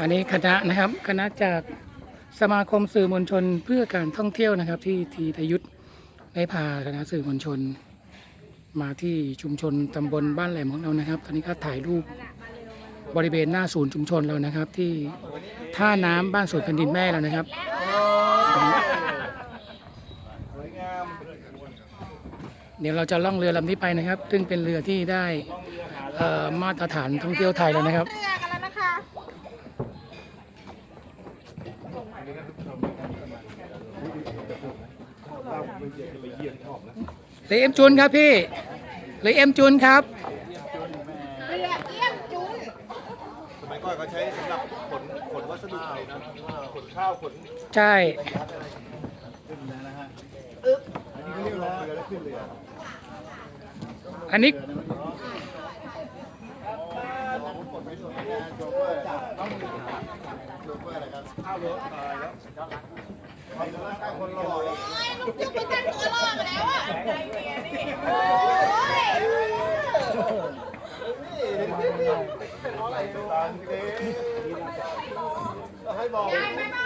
อันนี้คณะนะครับคณะจากสมาคมสื่อมวลชนเพื่อการท่องเที่ยวนะครับ ที่ทีทยุทธได้พาคณะสื่อมวลชน มาที่ชุมชนตำบลบ้านแหลมของเรานะครับ ตอนนี้ก็ถ่ายรูปบริเวณหน้าศูนย์ชุมชนเรานะครับ ที่ท่าน้ำบ้านสวนแผ่นดินแม่เรานะครับเดี๋ยวเราจะล่องเรือลำนี้ไปนะครับ ซึ่งเป็นเรือที่ได้มาตรฐานท่องเที่ยวไทยแล้วนะครับ เรือกันแล้วนะคะ เลยเอ็มจุนครับพี่เลยเอ็มจุนครับเรือเอี้ยมจุนสมัยก่อนเขาใช้สำหรับขนขนวัสดุอะไรนะขนข้าวขนใช่อันนี้เขาเรี ยกลงเรือแล้วขึ้นเรืออันนี้กดไปส่งงานโชเฟอร์ต้องมีโชเฟอร์อะไรครับข้าวรถตายแล้วใครรู้ว่าใคนรอเลยโอ้ยลูกจุ๊บไปตั้งตัวรอมาแล้วอะใจเมียนี่โอ้ยอะไรตามเด้ให้บอกยายไมยายทำไม